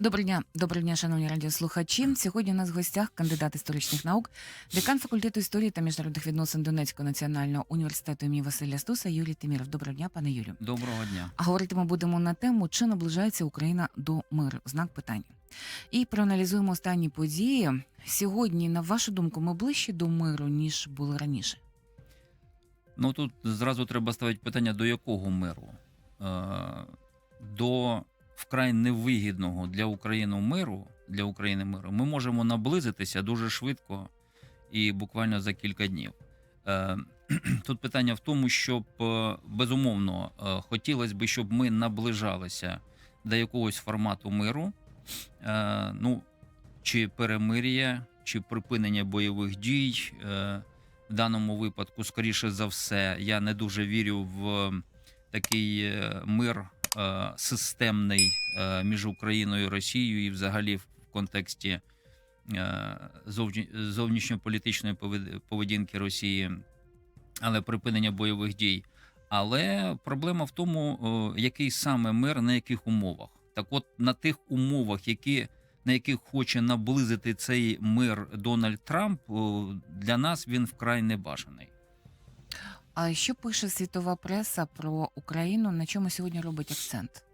Доброго дня, доброго дня, шановні радіослухачі. Сьогодні у нас в гостях кандидат історичних наук, декан факультету історії та міжнародних відносин Донецького національного університету імені Василя Стуса Юрій Тиміров. Доброго дня, пане Юрію. Доброго дня. А говорити ми будемо на тему, чи наближається Україна до миру. Знак питання. І проаналізуємо останні події. Сьогодні, на вашу думку, ми ближче до миру, ніж були раніше. Ну тут зразу треба ставити питання, до якого миру? Е, до вкрай невигідного для України миру, для України миру, ми можемо наблизитися дуже швидко і буквально за кілька днів. Е, Тут питання в тому, щоб е, безумовно е, хотілося б, щоб ми наближалися до якогось формату миру, ну чи перемир'я, чи припинення бойових дій. В даному випадку, скоріше за все, я не дуже вірю в такий мир системний е, між Україною і Росією, і взагалі в контексті е, зовні- зовнішньополітичної поведінки Росії, але припинення бойових дій. Але проблема в тому, е, який саме мир на яких умовах. Так, от на тих умовах, які на яких хоче наблизити цей мир Дональд Трамп, для нас він вкрай небажаний. А що пише світова преса про Україну? На чому сьогодні робить акцент?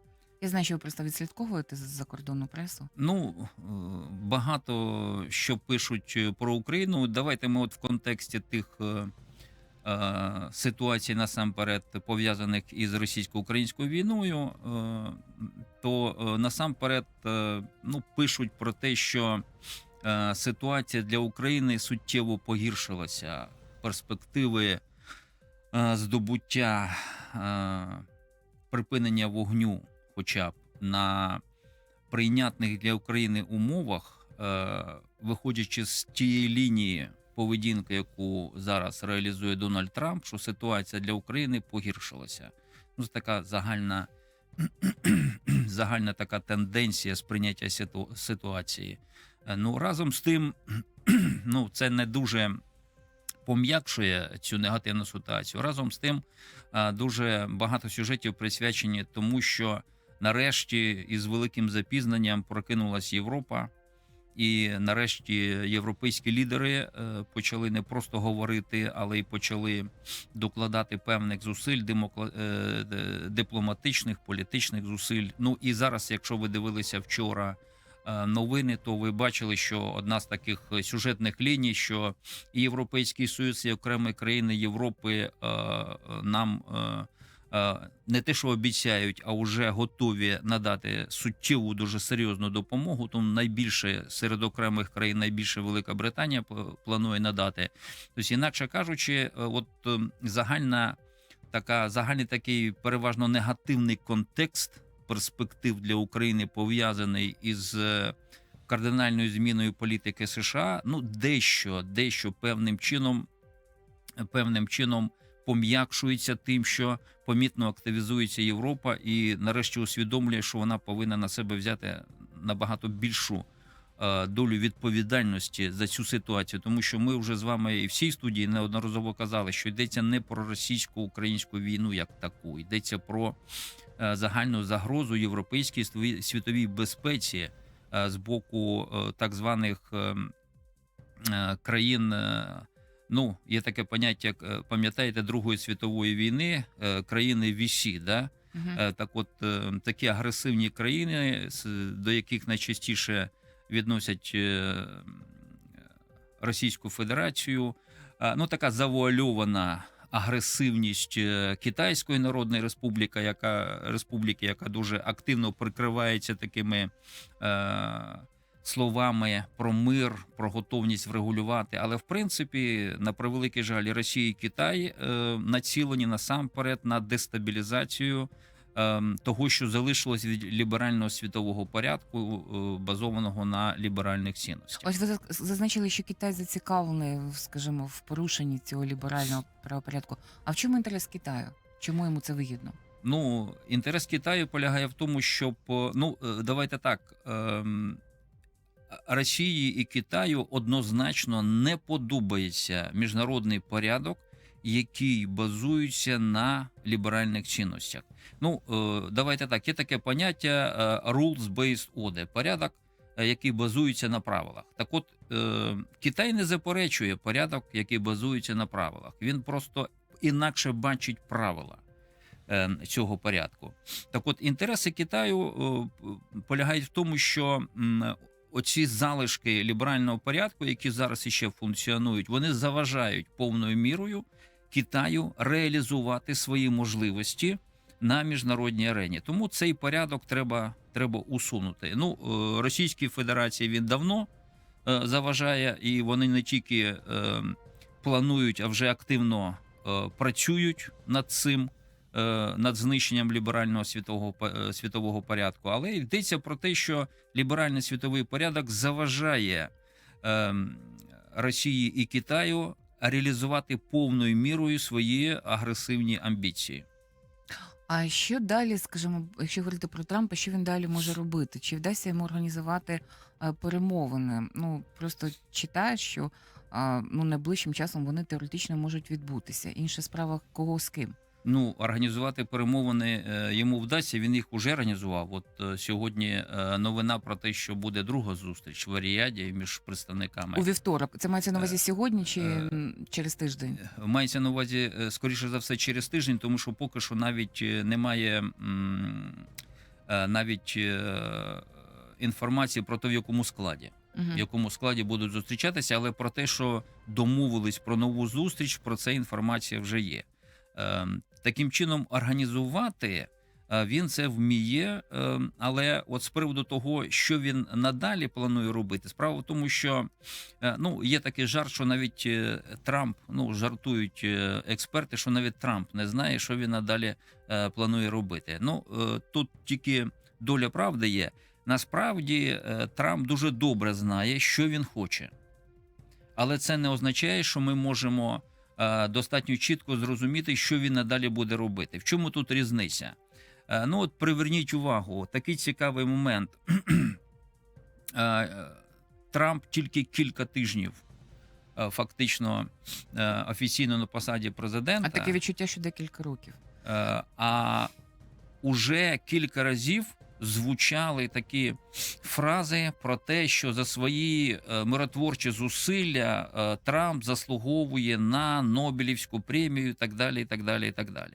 Я знаю, що ви просто відслідковуєте закордонну пресу. Ну е, багато що пишуть е, про Україну. Давайте ми, от в контексті тих е, е, ситуацій, насамперед пов'язаних із російсько-українською війною, е, то е, насамперед е, ну, пишуть про те, що е, ситуація для України суттєво погіршилася. Перспективи здобуття е, припинення вогню, хоча б на прийнятних для України умовах, е, виходячи з тієї лінії поведінки, яку зараз реалізує Дональд Трамп, що ситуація для України погіршилася. Ну, це така загальна, загальна така тенденція сприйняття ситу- ситуації. Е, Ну разом з тим, ну це не дуже пом'якшує цю негативну ситуацію. Разом з тим, дуже багато сюжетів присвячені тому, що нарешті із великим запізненням прокинулась Європа, і нарешті європейські лідери е, почали не просто говорити, але й почали докладати певних зусиль, демокла- е, дипломатичних, політичних зусиль. Ну і зараз, якщо ви дивилися вчора. Е, Новини, то ви бачили, що одна з таких сюжетних ліній, що і Європейський Союз, і окремі країни Європи е, е, нам е, е, не те, що обіцяють, а вже готові надати суттєву, дуже серйозну допомогу. Тому найбільше серед окремих країн найбільше Велика Британія планує надати. Тобто, інакше кажучи, е, от е, загальна така загальний такий переважно негативний контекст перспектив для України пов'язаний із. е, Кардинальною зміною політики США, ну дещо, дещо певним чином, певним чином пом'якшується тим, що помітно активізується Європа і нарешті усвідомлює, що вона повинна на себе взяти набагато більшу е, долю відповідальності за цю ситуацію, тому що ми вже з вами і всій студії неодноразово казали, що йдеться не про російсько-українську війну як таку, йдеться про загальну загрозу європейській світовій- безпеці е, з боку е, так званих е, е, країн. е, Ну, є таке поняття, як е, пам'ятаєте Другої світової війни, е, країни Вісі, да? Е, Так, от е, такі агресивні країни, до яких найчастіше відносять е, Російську Федерацію, е, ну така завуальована агресивність е, Китайської Народної Республіки, яка республіки, яка дуже активно прикривається такими. Е, Словами про мир, про готовність врегулювати, але в принципі, на превеликий жаль, Росія і Китай е, націлені насамперед на дестабілізацію того, що залишилось від ліберального світового порядку, е, базованого на ліберальних цінностях. Ось ви зазначили, що Китай зацікавлений, скажімо, в порушенні цього ліберального правопорядку. А в чому інтерес Китаю? Чому йому це вигідно? Ну, інтерес Китаю полягає в тому, щоб е, ну е, давайте так. ем, Росії і Китаю однозначно не подобається міжнародний порядок, який базується на ліберальних цінностях. Ну, е, давайте так, є таке поняття е, rules-based order, порядок, е, який базується на правилах. Так от, Китай не заперечує порядок, який базується на правилах. Він просто інакше бачить правила цього порядку. Так от, інтереси Китаю полягають в тому, що оці залишки ліберального порядку, які зараз іще функціонують, вони заважають повною мірою Китаю реалізувати свої можливості на міжнародній арені. Тому цей порядок треба, треба усунути. Ну, е, Російській Федерації він давно е, заважає, і вони не тільки е, планують, а вже активно е, працюють над цим. е, Над знищенням ліберального світового е, світового порядку, але йдеться про те, що ліберальний світовий порядок заважає ем, Росії і Китаю реалізувати повною мірою свої агресивні амбіції. А що далі, скажімо, якщо говорити про Трампа, що він далі може робити? Чи вдасться йому організувати е, перемовини? Ну просто читаю, що ну найближчим часом вони теоретично можуть відбутися. Інша справа, кого з ким. Ну, організувати перемовини е, йому вдасться. Він їх уже організував. От е, сьогодні е, новина про те, що буде друга зустріч в Аріаді між представниками. У вівторок це мається на увазі сьогодні чи через тиждень? Мається на увазі скоріше за все через тиждень, тому що поки що навіть немає навіть інформації про те, в якому складі. В якому складі будуть зустрічатися, але про те, що домовились про нову зустріч, про це інформація вже є. Таким чином, організувати е, він це вміє, ем, але от з приводу того, що він надалі планує робити, справа в тому, що е, ну є такий жарт, що навіть е, Трамп, ну жартують е, експерти, що навіть Трамп не знає, що він надалі е, планує робити. Ну е, тут тільки доля правди є. Насправді е, Трамп дуже добре знає, що він хоче, але це не означає, що ми можемо е, достатньо чітко зрозуміти, що він надалі буде робити. В чому тут різниця? Е, Ну, от приверніть увагу, такий цікавий момент. Е, е, Трамп тільки кілька тижнів е, фактично е, офіційно на посаді президента. А таке відчуття, що декілька років. Е, А уже кілька разів звучали такі фрази про те, що за свої е, миротворчі зусилля е, Трамп заслуговує на Нобелівську премію, і так далі. і так далі, і так далі.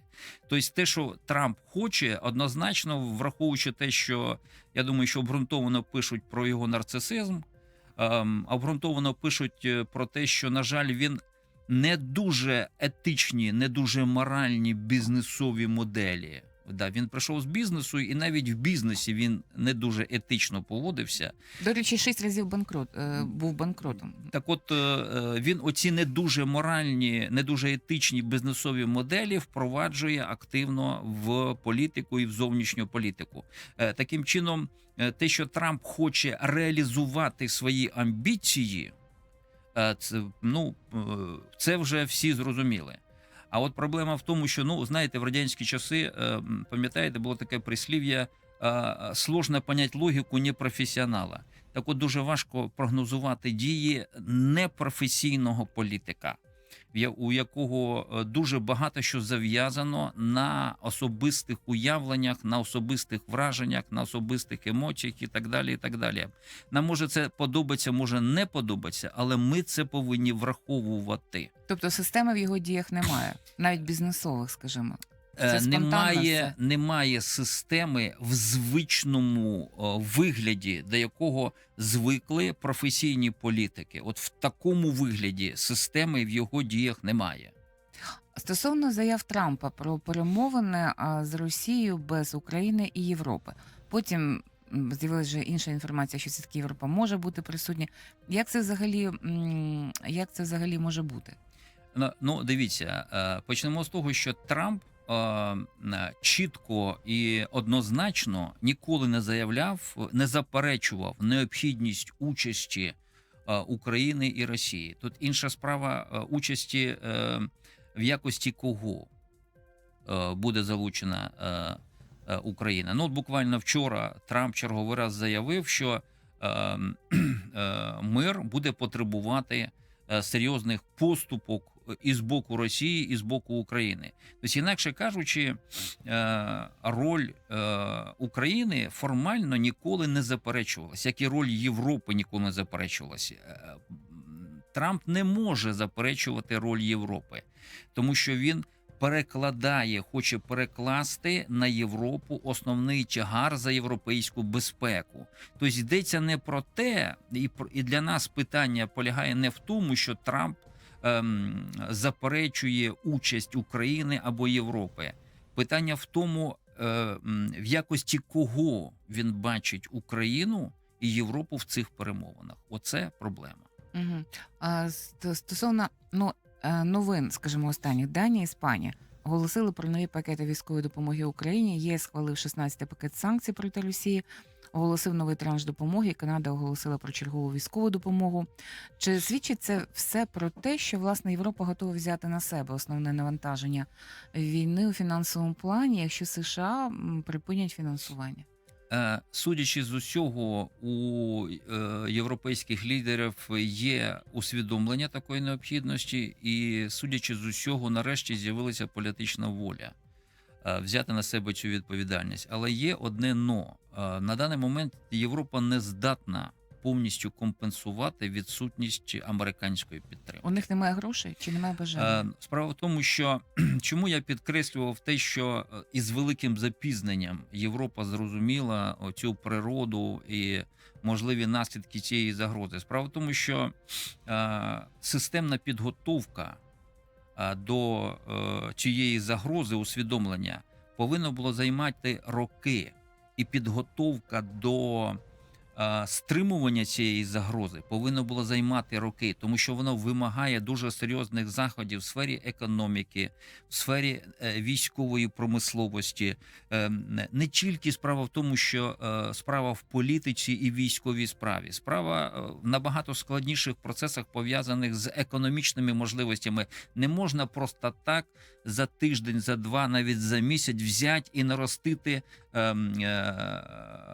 Тобто, те, що Трамп хоче, однозначно враховуючи те, що я думаю, що обґрунтовано пишуть про його нарцисизм, ем, обґрунтовано пишуть е, про те, що, на жаль, він не дуже етичні, не дуже моральні бізнесові моделі. Да, він прийшов з бізнесу, і навіть в бізнесі він не дуже етично поводився. До речі, шість разів банкрот е, був банкротом. Так, от е, е, він оці не дуже моральні, не дуже етичні бізнесові моделі впроваджує активно в політику і в зовнішню політику. Е, Таким чином, е, те, що Трамп хоче реалізувати свої амбіції, е, це ну е, це вже всі зрозуміли. А от проблема в тому, що ну знаєте, в радянські часи е, пам'ятаєте, було таке прислів'я е, сложно понять логіку непрофесіонала. Так от дуже важко прогнозувати дії непрофесійного політика, у якого е, дуже багато що зав'язано на особистих уявленнях, на особистих враженнях, на особистих емоціях і так далі. і так далі. Нам може це подобається, може не подобається, але ми це повинні враховувати. Тобто системи в його діях немає, навіть бізнесових, скажімо. Це Е, немає, немає системи в звичному вигляді, до якого звикли професійні політики. От в такому вигляді системи в його діях немає. Стосовно заяв Трампа про перемовини з Росією без України і Європи. Потім з'явилася інша інформація, що все таки Європа може бути присутня. Як це взагалі як це взагалі може бути? Ну, ну дивіться, е, почнемо з того, що Трамп чітко і однозначно ніколи не заявляв, не заперечував необхідність участі е, України і Росії. Тут інша справа е, участі е, в якості кого е, буде залучена е, е, Україна. Ну, от буквально вчора Трамп черговий раз заявив, що е, е, мир буде потребувати е, серйозних поступок і з боку Росії, і з боку України. Тобто, інакше кажучи, е, роль е, України формально ніколи не заперечувалася, як і роль Європи ніколи не заперечувалася. Е, Трамп не може заперечувати роль Європи, тому що він перекладає, хоче перекласти на Європу основний тягар за європейську безпеку. Тобто йдеться не про те, і для нас питання полягає не в тому, що Трамп ем, заперечує участь України або Європи. Питання в тому, е, в якості кого він бачить Україну і Європу в цих перемовинах. Оце проблема. Угу. А, стосовно ну, е, новин, скажімо, останніх Данія, Іспанія оголосили про нові пакети військової допомоги Україні. ЄС схвалив 16 пакет санкцій проти Росії. Оголосив новий транш допомоги. Канада оголосила про чергову військову допомогу. Чи свідчить це все про те, що власне Європа готова взяти на себе основне навантаження війни у фінансовому плані, якщо США припинять фінансування? Е, Судячи з усього, у е, європейських лідерів є усвідомлення такої необхідності, і судячи з усього, нарешті з'явилася політична воля е, взяти на себе цю відповідальність. Але є одне но на даний момент Європа не здатна повністю компенсувати відсутність американської підтримки. У них немає грошей чи немає бажання? Е, Справа в тому, що чому я підкреслював те, що е, із великим запізненням Європа зрозуміла цю природу і можливі наслідки цієї загрози. Справа в тому, що е, системна підготовка е, до е, цієї загрози усвідомлення повинно було займати роки, і підготовка до стримування цієї загрози повинно було займати роки, тому що воно вимагає дуже серйозних заходів в сфері економіки, в сфері е, військової промисловості. Е, не- тільки справа в тому, що е, справа в політиці і військовій справі, справа е, в набагато складніших процесах пов'язаних з економічними можливостями. Не можна просто так за тиждень, за два, навіть за місяць взяти і наростити ем,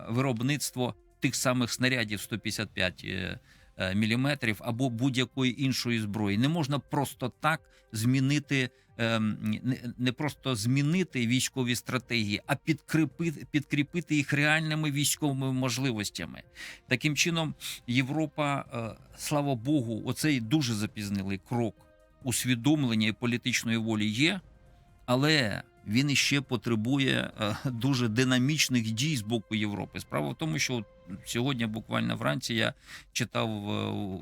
виробництво тих самих снарядів 155 е, е, міліметрів або будь-якої іншої зброї. Не можна просто так змінити. ем, Не, просто змінити військові стратегії, а підкріпити, підкріпити їх реальними військовими можливостями. Таким чином, Європа, е, слава Богу, оцей дуже запізнилий крок усвідомлення і політичної волі є, але він іще потребує е, дуже динамічних дій з боку Європи. Справа в тому, що сьогодні, буквально вранці, я читав е,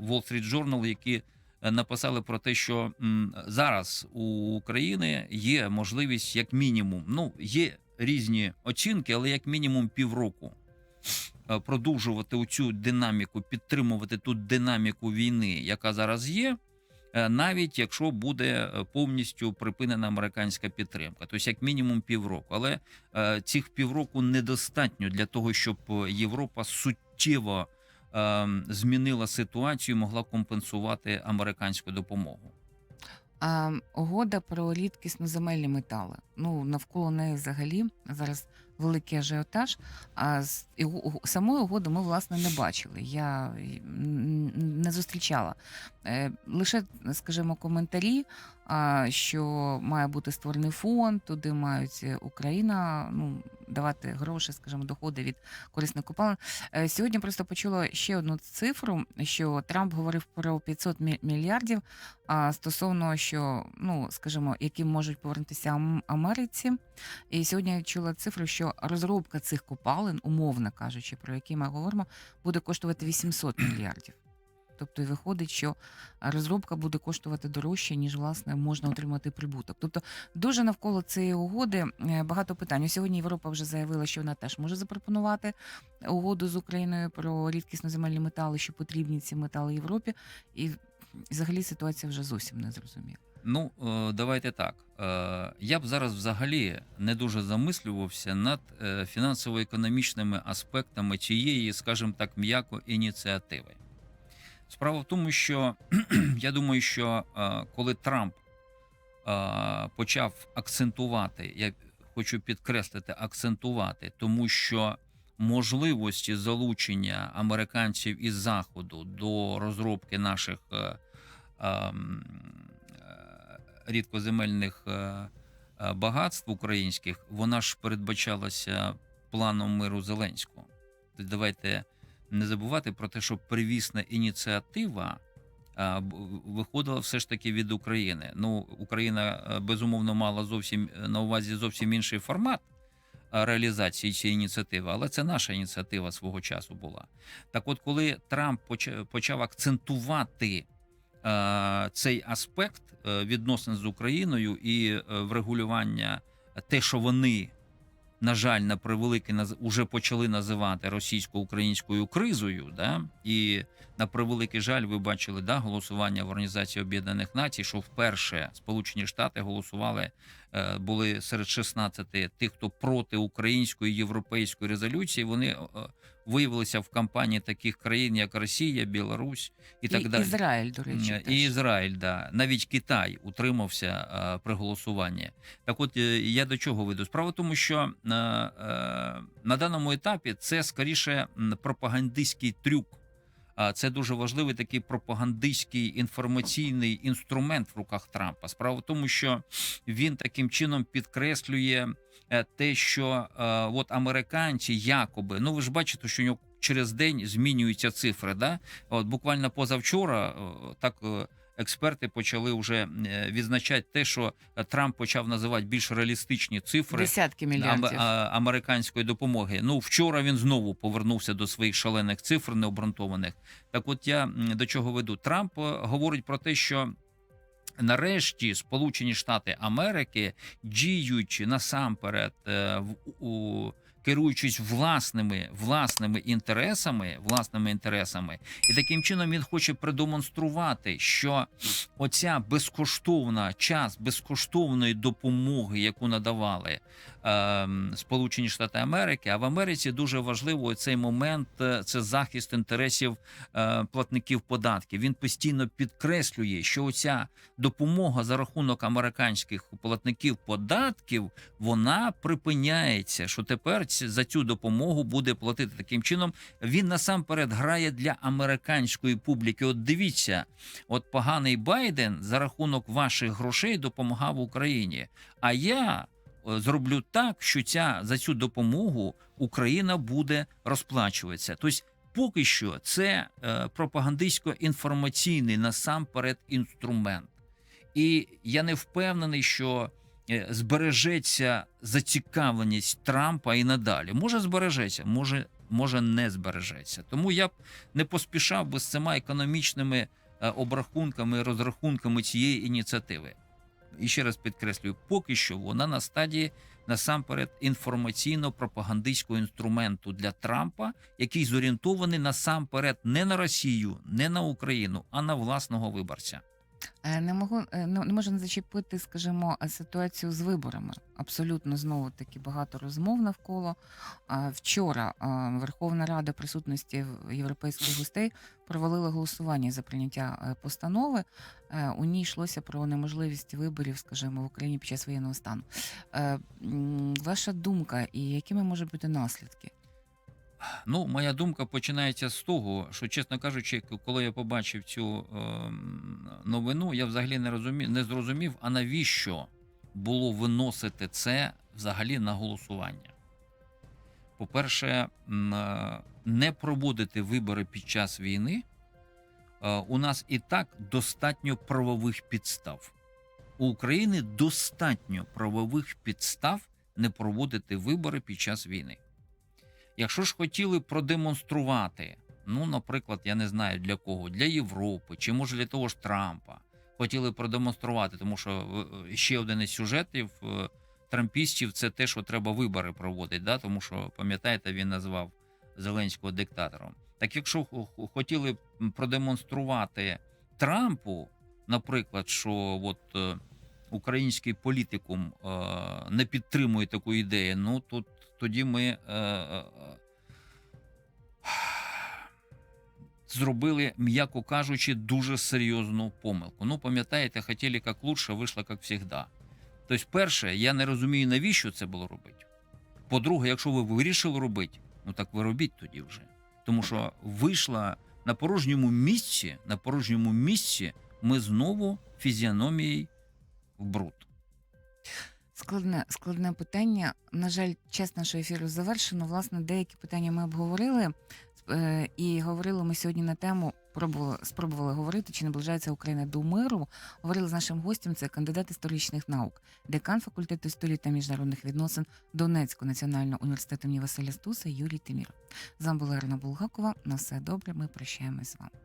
Wall Street Journal, які е, написали про те, що зараз у України є можливість, як мінімум, ну є різні оцінки, але як мінімум півроку. е, Продовжувати цю динаміку, підтримувати ту динаміку війни, яка зараз є, навіть якщо буде е, повністю припинена американська підтримка, тобто як мінімум півроку. Але е, цих півроку недостатньо для того, щоб е, Європа суттєво е, змінила ситуацію, могла компенсувати американську допомогу. А, угода про рідкісноземельні метали. Ну, навколо неї взагалі зараз великий ажіотаж. А з самої угоди ми, власне, не бачили. Я не зустрічала. Е, лише, скажімо, коментарі, що має бути створений фонд, туди мають е, Україна ну, давати гроші, скажімо, доходи від корисних копалин. Е, Сьогодні просто почула ще одну цифру, що Трамп говорив про 500 мі- мільярдів а, стосовно що, ну скажімо, які можуть повернутися Америці. І сьогодні я чула цифру, що розробка цих копалин, умовно кажучи, про які ми говоримо, буде коштувати 800 мільярдів. Тобто і виходить, що розробка буде коштувати дорожче, ніж власне можна отримати прибуток. Тобто дуже навколо цієї угоди е, багато питань. Сьогодні Європа вже заявила, що вона теж може запропонувати угоду з Україною про рідкісноземельні метали, що потрібні ці метали Європі, і взагалі ситуація вже зовсім не зрозуміла. Ну, е, давайте так. Е, Я б зараз взагалі не дуже замислювався над е, фінансово-економічними аспектами цієї, скажімо так, м'яко ініціативи. Справа в тому, що я думаю, що коли Трамп почав акцентувати, я хочу підкреслити, акцентувати, тому що можливості залучення американців із заходу до розробки наших ем, рідкоземельних е, е, багатств українських, вона ж передбачалася планом миру Зеленського. Тобто Давайте не забувати про те, що привісна ініціатива виходила все ж таки від України. Ну, Україна е, безумовно мала зовсім е, на увазі зовсім інший формат реалізації цієї ініціативи, але це наша ініціатива свого часу була. Так, от, коли Трамп почав акцентувати е, цей аспект е, відносин з Україною і е, врегулювання те, що вони. На жаль, на превеликий наз- уже почали називати російсько-українською кризою, да і на превеликий жаль, ви бачили да голосування в Організації Об'єднаних Націй, що вперше Сполучені Штати голосували, е, були серед 16 тих, хто проти української європейської резолюції. Вони е, виявилися в кампанії таких країн, як Росія, Білорусь і, так далі. Ізраїль, до речі. І Ізраїль, да. Навіть Китай утримався е, при голосуванні. Так от е, я до чого веду? Справа в тому, що е, е, на даному етапі це скоріше пропагандистський трюк. А Це дуже важливий такий пропагандистський інформаційний інструмент в руках Трампа. Справа в тому, що він таким чином підкреслює те, що е, от американці якоби, ну ви ж бачите, що у нього через день змінюються цифри. Да? От буквально позавчора е, так е, експерти почали вже е, відзначати те, що Трамп почав називати більш реалістичні цифри. Десятки мільярдів. американської допомоги. Ну вчора він знову повернувся до своїх шалених цифр необґрунтованих. Так, от я до чого веду? Трамп е, говорить про те, що. Нарешті Сполучені Штати Америки діють насамперед, е, в- у, керуючись власними власними інтересами, власними інтересами, і таким чином він хоче продемонструвати, що оця безкоштовна час безкоштовної допомоги, яку надавали Сполучені Штати Америки, а в Америці дуже важливо цей момент е, це захист інтересів е, платників податків. Він постійно підкреслює, що оця допомога за рахунок американських платників податків вона припиняється. Що тепер за цю допомогу буде платити таким чином. Він насамперед грає для американської публіки. От дивіться, от поганий Байден за рахунок ваших грошей допомагав Україні. А я зроблю так, що ця за цю допомогу Україна буде розплачуватися. Тобто, поки що це е, пропагандистсько-інформаційний насамперед інструмент. І я не впевнений, що е, збережеться зацікавленість Трампа і надалі. Може, збережеться, може, може не збережеться. Тому я б не поспішав би з цими економічними е, обрахунками, розрахунками цієї ініціативи. І ще раз підкреслюю, поки що вона на стадії насамперед інформаційно-пропагандистського інструменту для Трампа, який зорієнтований насамперед не на Росію, не на Україну, а на власного виборця. Е, Не можу е, ну, не можу не зачепити, скажімо, е, ситуацію з виборами. Абсолютно знову таки багато розмов навколо. Вчора Верховна Рада присутності європейських гостей провалила голосування за прийняття е, постанови. Е, У ній йшлося про неможливість виборів, скажімо, в Україні під час воєнного стану. Е, Ваша думка і якими можуть бути наслідки? Ну, моя думка починається з того, що, чесно кажучи, коли я побачив цю ем, новину, я взагалі не розумів, не зрозумів, а навіщо було виносити це взагалі на голосування. По-перше, е, не проводити вибори під час війни. Е, У нас і так достатньо правових підстав. У України достатньо правових підстав не проводити вибори під час війни. Якщо ж хотіли продемонструвати, ну, наприклад, я не знаю для кого, для Європи чи може для того ж Трампа, хотіли продемонструвати, тому що е, ще один із сюжетів е, трампістів це те, що треба вибори проводити, да? тому що, пам'ятаєте, він назвав Зеленського диктатором. Так якщо хо- хо- хотіли продемонструвати Трампу, наприклад, що от е, український політикум е, не підтримує таку ідею, ну тут тоді ми е, е, е, зробили, м'яко кажучи, дуже серйозну помилку. Ну, пам'ятаєте, хотіли як лучше, вийшло як завжди. Тобто, перше, я не розумію, навіщо це було робити. По-друге, якщо ви вирішили робити, ну так ви робіть тоді вже. Тому що вийшла на порожньому місці, на порожньому місці ми знову фізіономією в бруд? Складне, складне питання. На жаль, час нашого ефіру завершено. Власне, деякі питання ми обговорили. Е, І говорили ми сьогодні на тему, пробували, спробували говорити, чи наближається Україна до миру. Говорили з нашим гостем, це кандидат історичних наук, декан факультету історії та міжнародних відносин Донецького національного університету імені Василя Стуса Юрій Тимір. З вами була Ірина Булгакова. На все добре. Ми прощаємось з вами.